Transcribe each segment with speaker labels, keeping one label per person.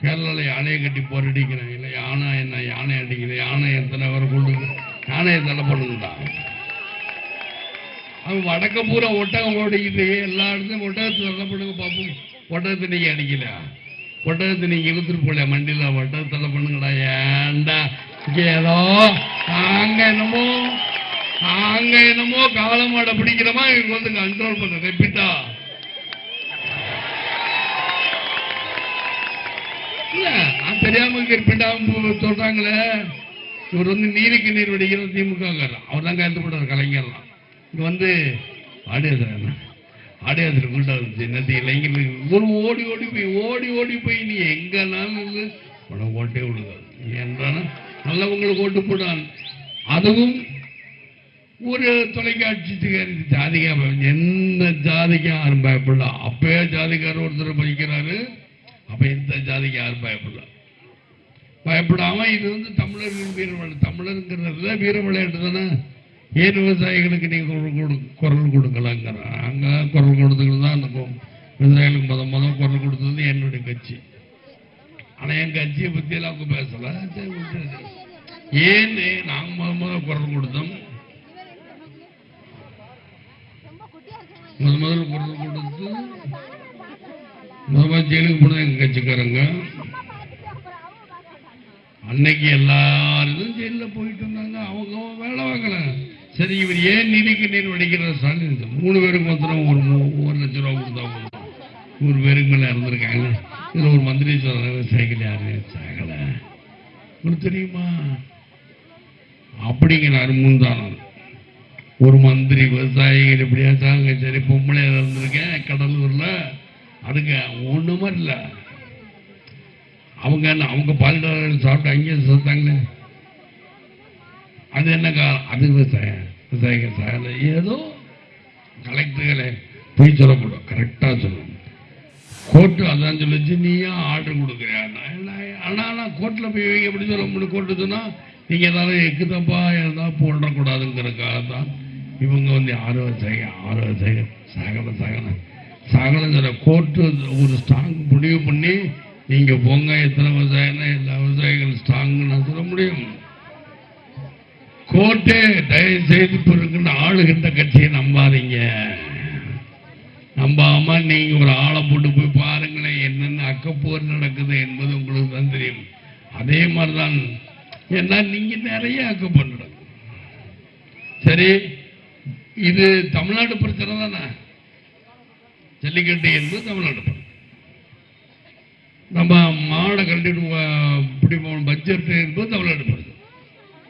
Speaker 1: கேரளால யானையை கட்டி போரடிக்கிறாங்க இல்லை யானை என்ன யானை அடிக்கல யானை எத்தனை வர கொண்டு யானையை தடை பண்ணுங்கடா அவன் வடக்க பூரா ஒட்டகம் ஓடிக்கிட்டு எல்லா இடத்துலையும் ஒட்டகத்தை தடை பண்ணுங்க பார்ப்போம் ஒட்டகத்தை நீங்க அடிக்கல ஒட்டகத்தை நீங்க இழுத்துட்டு போல மண்டியில ஒட்டகத்தை தடை பண்ணுங்கடா. ஏன்டா ஏதோ நாங்க என்னமோ நாங்க என்னமோ காலமாட பிடிக்கிறோமா இவங்க வந்து கண்ட்ரோல் பண்ண ரெப்பிட்டா இல்ல நான் தெரியாம இருப்பிட்டாம சொல்றாங்களே. இவர் வந்து நீருக்கு நீர் வடிகிற திமுக அவர் தான் கருத்து போட்டார் கலைஞர்லாம். இங்க வந்து ஆடியாசர் ஆடியாசர் கூட்ட வந்துச்சு நேற்று இளைஞர்களுக்கு ஒரு ஓடி ஓடி போய் ஓடி ஓடி போய் நீ எங்கனாலும் இல்லை உனக்கு ஓட்டே விடுது நீ என்றானா நல்லவங்களுக்கு ஓட்டு போடான். அதுவும் ஒரு தொலைக்காட்சி ஜாதிகா எந்த ஜாதிக்கும் யாரும் பயப்படல. அப்பயே ஜாதிக்காரர் ஒருத்தர் படிக்கிறாரு அப்போ எந்த ஜாதிக்கு யாரும் பயப்படலாம் பயப்படாம இது வந்து தமிழர்கள் வீரமலை. தமிழருங்கிறதுல வீர விளையாட்டு தானே? ஏன் விவசாயிகளுக்கு நீங்கள் குரல் கொடு குரல் கொடுக்கலாங்கிற. அங்கே குரல் கொடுத்துக்கிட்டு தான் அந்த விவசாயிகளுக்கு மொதல் மொதல் குரல் கொடுத்தது என்னுடைய கட்சி. ஆனால் என் கட்சியை பற்றியெல்லாம் அவங்க பேசலை. சரி, ஏன் நாங்க முத முதல் குரல் கொடுத்தோம்? முத முதல் குரல் கொடுத்து முதல்ல ஜெயிலுக்கு போனால் எங்கள் கட்சிக்காரங்க? அன்னைக்கு எல்லாரும் ஜெயிலில் போயிட்டு இருந்தாங்க. அவங்க வேலை வாங்கல. சரி இவர் ஏன் நிதிக்கு நீர் வடிக்கிற ஸ்டாலின் மூணு பேருக்கு மாத்திரம் ஒரு ஒரு லட்சம் ரூபா கொடுத்தா போதும். நூறு பேருக்கு மேலே இறந்துருக்காங்க இதில் ஒரு மந்திரி சொல்கிறாங்க சைக்கிள் யாரு சாகலை. ஒரு தெரியுமா? அப்படிங்கிறாரு முந்தானம். ஒரு மந்திரி விவசாயிகள் இப்படியா சாங்க சரி பொம்பளை இருந்திருக்கேன் கடலூரில். அதுக்கு ஒண்ணுமே இல்லை. அவங்க என்ன அவங்க பால்டாரர்கள் சாப்பிட்டு அங்கேயே செத்தாங்களே? அது என்ன காரணம் அது விவசாயம் விவசாயிகள் சாகல ஏதோ கலெக்டர்களை போய் சொல்லக்கூடாது கரெக்டாக சொல்லணும். கோர்ட்டு அதான் சொல்லிச்சு நீயா ஆர்டர் கொடுக்குறியா? ஆனால் நான் கோர்ட்டில் போய் வைங்க. எப்படி சொல்ல முடியும்? கோர்ட்டு சொன்னால் நீங்கள் ஏதாவது எக்கு தப்பா எதாவது போடக்கூடாதுங்கிறதுக்காக தான் இவங்க வந்து ஆறு விவசாயிகள் ஆறு விவசாயிகள் சாகல சாகல சொல்ல கோர்ட்டு ஒரு ஸ்ட்ராங் முடிவு பண்ணி நீங்க போங்க எத்தனை விவசாயம்னா எல்லா விவசாயிகள் ஸ்ட்ராங்னு நான் சொல்ல முடியும். கோர்ட்டே தயவு செய்து இப்ப ஆளுகின்ற கட்சியை நம்பாதீங்க. நம்பாம நீங்க ஒரு ஆளை போட்டு போய் பாருங்களேன் என்னென்ன அக்கப்போர் நடக்குது என்பது உங்களுக்கு தான் தெரியும். அதே மாதிரிதான் ஏன்னா நீங்க நிறைய அக்கப்போர் நடக்கும். சரி இது தமிழ்நாடு பிரச்சனை தானே? ஜல்லிக்கட்டு என்பது தமிழ்நாடு நம்ம மாடை கட்டிட்டு போ- இப்படி போகணும் பட்ஜெட் என்பது தமிழ்நாடு பிரச்சனை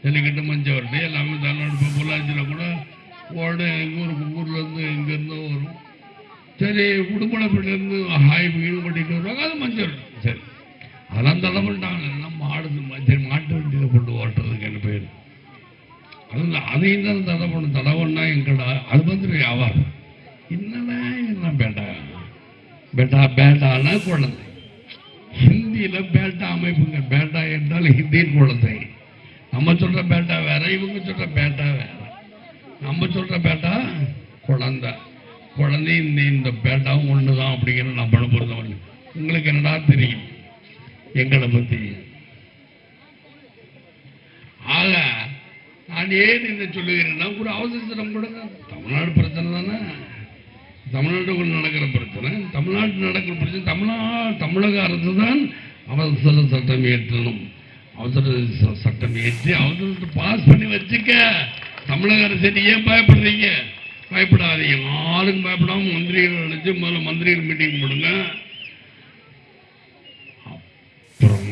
Speaker 1: ஜல்லிக்கட்டு மஞ்சவரட்டி எல்லாமே தமிழ்நாடு இப்போ பொள்ளாச்சியில் கூட ஓட எங்கள் ஊருக்கு ஊர்லேருந்து இங்கேருந்து வரும். சரி உடுமலைப்பட்டிலேருந்து ஹாய் மீன் பண்ணிட்டு வருவாங்க அது மஞ்சள் சரி. அதெல்லாம் தடை பண்ணிட்டாங்க எல்லாம் மாடு சரி மாட்டு வண்டியில் கொண்டு ஓட்டுறதுக்கு என்ன பேர்? அது அதையும் தான் தடை பண்ண தடை பண்ணால் எங்கடா? அது வந்து வியாபாரம். இன்னும் என்ன பேட்டா பேட்டானா குழந்தை. ஹிந்தியில பேட்டா அமைப்புங்க. பேட்டா என்றால் ஹிந்தியின் குழந்தை. நம்ம சொல்ற பேட்டா வேற இவங்க சொல்ற பேட்டா வேற. நம்ம சொல்ற பேட்டா குழந்தை. குழந்தை இந்த இந்த பேட்டாவும் ஒண்ணுதான் அப்படிங்கிற நம்மளை பொறுத்தவரை உங்களுக்கு என்னடா தெரியும்? எங்களை பத்தி. ஆக நான் ஏன் இதை சொல்லுகிறேன்னா கூட அவசரம் கொடுங்க தமிழ்நாடு பிரச்சனை தானே. தமிழ்நாட்டுக்குள் நடக்கிற பிரச்சனை தமிழ்நாட்டில் நடக்கிற பிரச்சனை தமிழ்நா தமிழக அரசு தான் அவசர சட்டம் இயற்றணும் அவசர ச- சட்டம் இயற்றி அவசரத்தை பாஸ் பண்ணி வச்சுக்க தமிழக அரசு ஏன் பயப்படுறீங்க? பயப்படாதீங்க. யாருக்கும் பயப்படாமல் மந்திரிகள் அழைச்சி முதல்ல மந்திரிகள் மீட்டிங் போடுங்க. அப்புறம்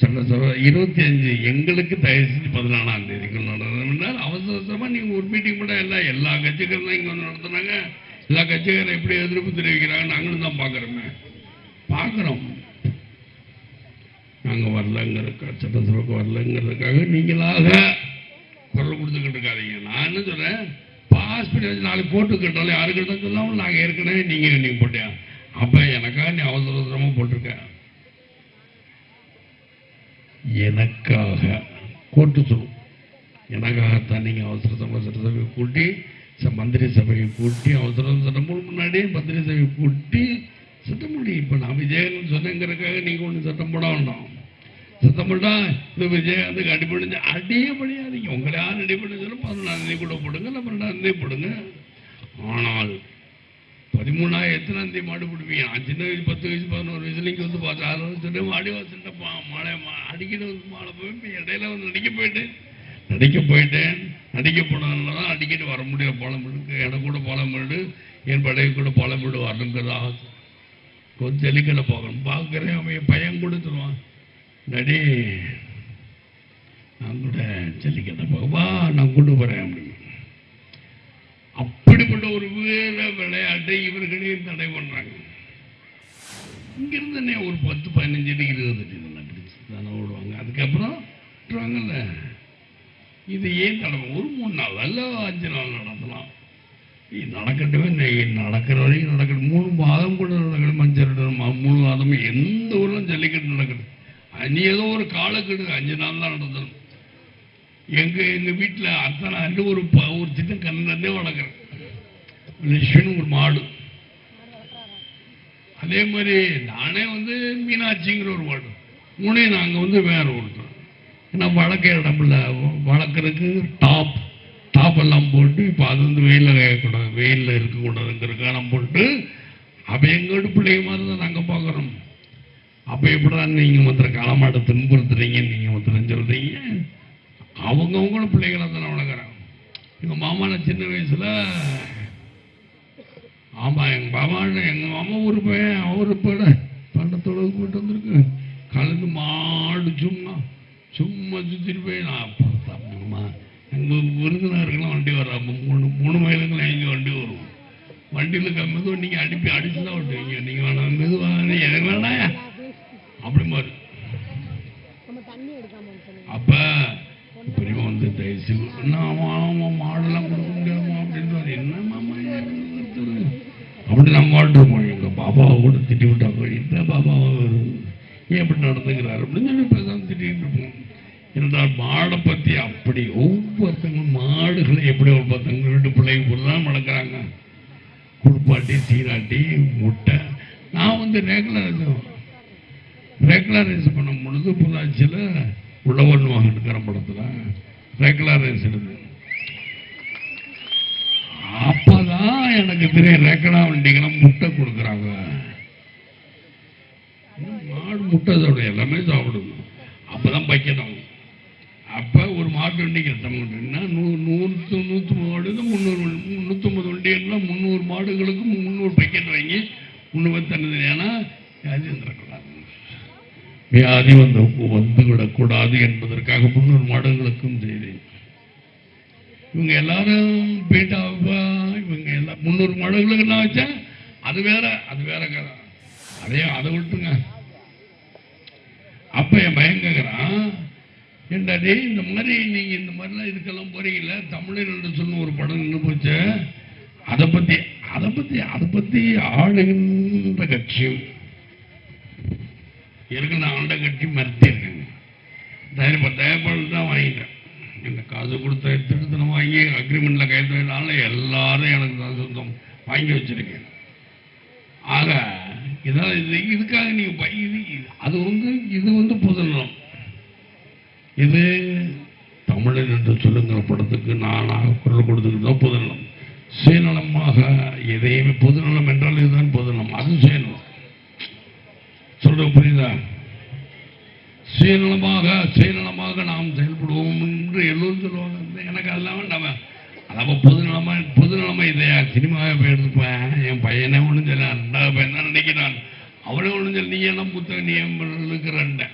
Speaker 1: சட்டசபை இருபத்தி அஞ்சு எங்களுக்கு தயவு செஞ்சு பதினாலாம் தேதிக்குள் நடந்ததுன்னா அவசர அவசரமா நீங்கள் ஒரு மீட்டிங் கூட எல்லாம் எல்லா கட்சிகளும் இங்கே வந்து நடத்துனாங்க எல்லா கட்சிக்காரும் எப்படி எதிர்ப்பு தெரிவிக்கிறாங்க நாங்களும் தான் பாக்குறோமே பாக்குறோம் நாங்க வரலங்கிறக்க சட்டசபைக்கு வரலங்கிறதுக்காக நீங்களாக குரல் கொடுத்துக்கிட்டு இருக்காதீங்க. நான் என்ன சொல்றேன்? பாஸ் பண்ணி வச்சு நாளைக்கு போட்டு கேட்டாலும் யாரு கேட்டாலும் சொல்லாமல் நாங்க ஏற்கனவே நீங்க நீங்க போட்டியா அப்ப எனக்காக நீ அவசர அவசரமா போட்டிருக்க? எனக்காக. கோட்டு சொல்லும். எனக்காகத்தான் நீங்க அவசர சபை கூட்டி மந்திரி சபையை கூட்டி அவசரம் சட்டம் முன்னாடி மந்திரி சபையை கூட்டி சட்டமொழி இப்ப நான் விஜயன் சொன்னேங்கிறதுக்காக நீங்க ஒண்ணு சட்டம் போட வேண்டாம். சத்தம் போட்டா இந்த விஜயகாந்துக்கு அடிபடிஞ்சு அடியபடியாதீங்க உங்களை யார் அடிபடிஞ்சாலும் பதினொன்றாம் தேதி கூட போடுங்க இல்லை பன்னெண்டாம் தேதி போடுங்க. ஆனால் பதிமூணாயிரம் எத்தனாம் தேதி மாடு பிடிப்பீங்க. நான் சின்ன வயசு பத்து வயசு பதினோரு வயசுல இங்கே வந்து பார்த்தா ஆறு வச்சுட்டு மாடி வச்சுட்டு மாலை அடிக்கிட்டு வந்து மாலை போய் இடையில வந்து நடிக்க போயிட்டு நடிக்க போயிட்டேன். நடிக்க போனதுனால தான் அடிக்கடி வர முடியல. பாலமேடு எனக்கு கூட பாலமேடு என் படையை கூட பாலமேடு வரணுங்கிறதா கொஞ்சம் ஜல்லிக்கடை பார்க்கணும் பார்க்குறேன். அவன் பையன் கூட நடி நான் கூட ஜல்லிக்கட்டை பார்க்கவா நான் கொண்டு போகிறேன் அப்படின்னு. அப்படிப்பட்ட ஒரு வீர விளையாட்டை இவர்களே தடை பண்ணுறாங்க இங்கிருந்து என்ன ஒரு பத்து பதினஞ்சு அடி இருபது அடி இதெல்லாம் பிடிச்சி தானே ஓடுவாங்க. அதுக்கப்புறம் விட்டுருவாங்கல்ல இது ஏன் தடவை ஒரு மூணு நாள் அல்ல அஞ்சு நாள் நடத்தலாம். இது நடக்கட்டுமே நடக்கிற வரைக்கும் நடக்கட்டும். மூணு மாதம் கூட நடக்கணும் மஞ்சள் மூணு மாதம் எந்த ஊரிலும் ஜல்லிக்கட்டு நடக்கணும் நீ ஏதோ ஒரு காலக்கெடு அஞ்சு நாள் தான் நடத்தணும். எங்கள் எங்கள் வீட்டில் அத்தனை அண்டு ஒரு ப- ஒரு திட்டம் கண்ணே வளர்க்குறேன். லட்சுமி ஒரு மாடு. அதே மாதிரி நானே வந்து மீனாட்சிங்கிற ஒரு மாடு. மூணையும் நாங்கள் வந்து வேறு ஒருத்தர். ஏன்னா வளர்க்க இடம் வளர்க்குறதுக்கு டாப் டாப் எல்லாம் போட்டு இப்போ அது வந்து வெயிலில் கேட்கக்கூடாது வெயிலில் இருக்கக்கூடாதுங்கிறதுக்காக போட்டு அப்போ எங்கோட பிள்ளைங்க மாதிரி தான் நாங்கள் பார்க்குறோம். அப்போ எப்படிதான் நீங்கள் மாத்திரம் களமாட்ட துன்புறுத்துறீங்கன்னு நீங்கள் மாத்திரம் சொல்கிறீங்க அவங்கவுங்கள பிள்ளைகளை தானே வளர்க்குறாங்க. எங்கள் மாமா சின்ன வயசில் ஆமாம் எங்கள் மாமான்னு எங்கள் மாமா ஒரு பையன் அவரு இப்போ சும்மா சுத்திட்டு போய் நான் விருந்தினருக்கெல்லாம் வண்டி வராம மூணு மூணு மைலுங்களாம் எங்க வண்டி வரும் வண்டியில் மெதுவாக நீங்கள் அடிப்பி அடிச்சு தான் விட்டுவீங்க நீங்கள் வேணாம் மெதுவாக எனக்கு வேணாம் அப்படி மாதிரி அப்போ பெரியவன் வந்து தயவுசு என்ன மாடெல்லாம் கொடுக்க முடியாமா அப்படின்னு சொல்லி என்ன அப்படி நம்ம மாட்டுருப்போம் எங்கள் பாபாவை கூட திட்டி விட்டாங்க இந்த பாபாவை ஏன் இப்படி நடந்துக்கிறாரு? அப்படின்னு சொல்லி பேசாமல் திட்டிகிட்டு இருப்போம். இருந்தால் மாடை பத்தி அப்படி ஒவ்வொருத்தங்களும் மாடுகளை எப்படி ஒவ்வொருத்தங்க ரெண்டு பிள்ளைங்க கூட தான் வளர்க்குறாங்க. குளிப்பாட்டி சீராட்டி முட்டை. நான் வந்து ரெகுலர் ரெகுலரைஸ் பண்ணும் பொழுது புதாச்சியில் உழவன் வாங்கிட்டு படத்தில். ரெகுலரைஸ் எடுது அப்பதான் எனக்கு தெரியும் ரெக்கடா வண்டிக்கெல்லாம் முட்டை கொடுக்குறாங்க. மாடு முட்டை சாப்பிடும் எல்லாமே சாப்பிடுங்க அப்பதான் பைக்கணும் அப்போ ஒரு மாட்டு வண்டிக்கு எத்தனை நூறு நூற்று நூற்றி மாடு முந்நூறு முந்நூற்றம்பது வண்டிகள்னா முந்நூறு மாடுகளுக்கு முந்நூறு பக்கெட் வாங்கி முந்நூறு தந்தது ஏன்னா ராஜேந்திரக்கூடாது வியாதி வந்து வந்து விடக்கூடாது என்பதற்காக முன்னூறு மாடுகளுக்கும் செய்தேன். இவங்க எல்லாரும் பீட்டாப்பா இவங்க எல்லாம் முந்நூறு மாடுகளுக்கு நான் வச்சேன் அது வேற அது வேற கதை. அதே அதை விட்டுங்க அப்ப என் பையன் கேட்குறான் ஏண்டா டேய் இந்த மாதிரி நீங்க இந்த மாதிரிலாம் இதுக்கெல்லாம் போறீங்கல்ல? தமிழர் என்று சொன்ன ஒரு படம் நின்று போச்சு. அதை பத்தி அதை பத்தி அதை பத்தி ஆளுகின்ற கட்சியும் இருக்கு நான் ஆண்ட கட்சி மறுத்திருக்கேங்க. தயாரிப்பா தயப்பாடு தான் வாங்கிட்டேன். என்ன காசு கொடுத்த திருத்தனம் வாங்கி அக்ரிமெண்ட்ல கைது வைனால எல்லாரும் எனக்கு தான் சொந்தம். வாங்கி வச்சிருக்கேன். ஆக இதான் இது இதுக்காக நீங்க இது அது வந்து இது வந்து பொதுநலம் இது தமிழன் என்று சொல்லுங்கிற படத்துக்கு நானாக குரல் கொடுத்துக்கிட்டு தான் பொதுநலம். சுயநலமாக எதையுமே பொதுநலம் என்றால் இதுதான் பொதுநலம். அது சுயநலம். சொல்றது புரியுதா? சுயநலமாக சுயநலமாக நாம் செயல்படுவோம் என்று எல்லோரும் சொல்லுவாங்க. எனக்கு அதெல்லாம் வேண்டாம். அதாவது பொதுநலமா பொதுநலமா இதையா சினிமாவை போய் எடுத்துப்பேன். என் பையனே ஒன்றும் சொல்ல ரெண்டாவது பையன் தான் நினைக்கிறான் அவனே ஒன்றும் சொல்ல நீ எல்லாம் புத்தகம் நீ இருக்கிறண்ட